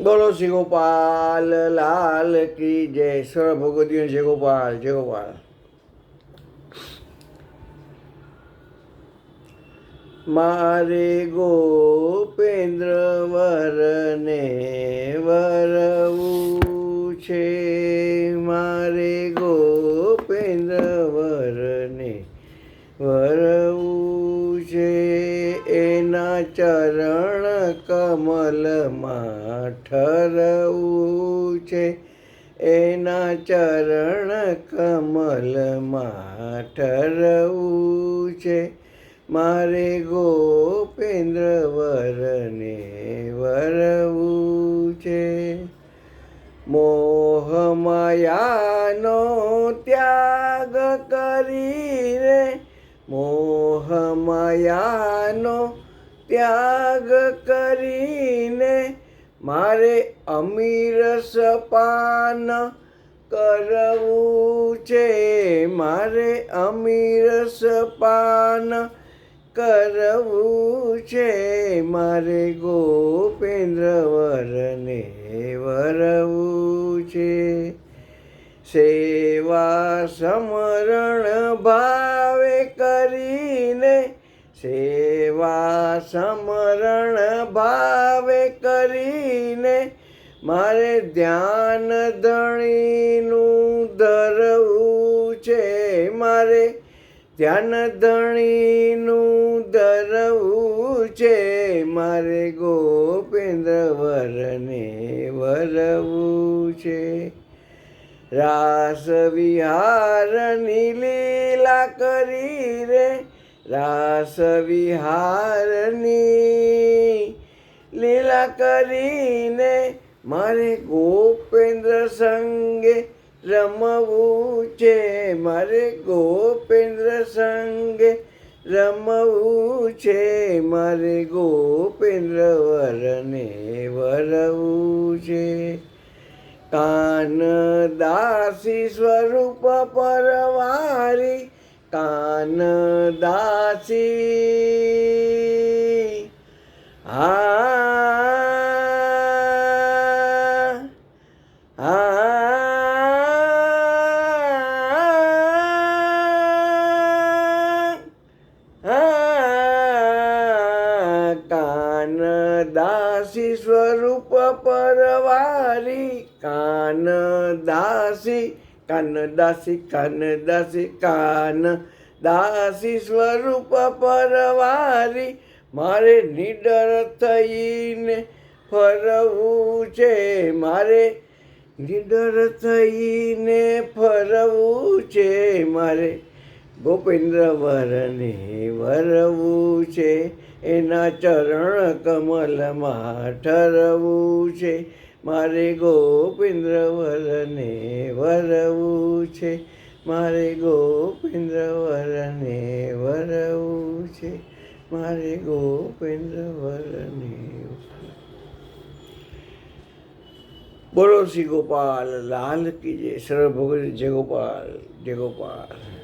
બોલો શ્રી ગોપાલ, લાલ કી જય. સ્વર ભગવતીઓ જય ગોપાલ જય ગોપાલ. મારે ગોપેન્દ્ર વરને વરવું છે. એના ચરણ કમલમાં ઠરવું છે. એના ચરણ કમલમાં ઠરવું છે. મારે ગોપેન્દ્ર વરને વરવું છે. મોહ માયાનો ત્યાગ કરી રે. મોહ માયાનો ત્યાગ કરીને મારે અમીર સપાન કરવું છે. મારે અમીરસ પાન કરવું છે. મારે ગોપેન્દ્ર વરને વરવું છે. સેવા સમરણ કરીને સેવા સમરણ ભાવે કરીને મારે ધ્યાન ધણીનું ધરવું છે. મારે ધ્યાન ધણીનું ધરવું છે. મારે ગોપેન્દ્ર વરને વરવું છે. રાસ વિહારની લીલા કરી રે. રાસ વિહારની લીલા કરીને મારે ગોપેન્દ્ર સંગે રમવું છે. મારે ગોપેન્દ્ર સંગે રમવું છે. મારે ગોપેન્દ્ર વરને વરવું છે. કાન દાસી સ્વરૂપ પરવારી કાન દાસી આ આ કાન દાસી સ્વરૂપ પરવારી કાન દાસી કાન દાસી કાન દાસી કાન દાસી સ્વરૂપ પરવારી. મારે નિડર થઈને ફરવું છે. મારે નિડર થઈને ફરવું છે. મારે ગોપેન્દ્ર વરને વરવું છે. એના ચરણ કમલમાં ઠરવું છે. મારે ગોપેન્દ્ર વરને વરવું છે. મારે ગોપેન્દ્ર વરને વરવું છે. મારે ગોપેન્દ્ર વરને બોલો શ્રી ગોપાલ, લાલ કી જય. સરળ ભગવતી જય ગોપાલ જય ગોપાલ.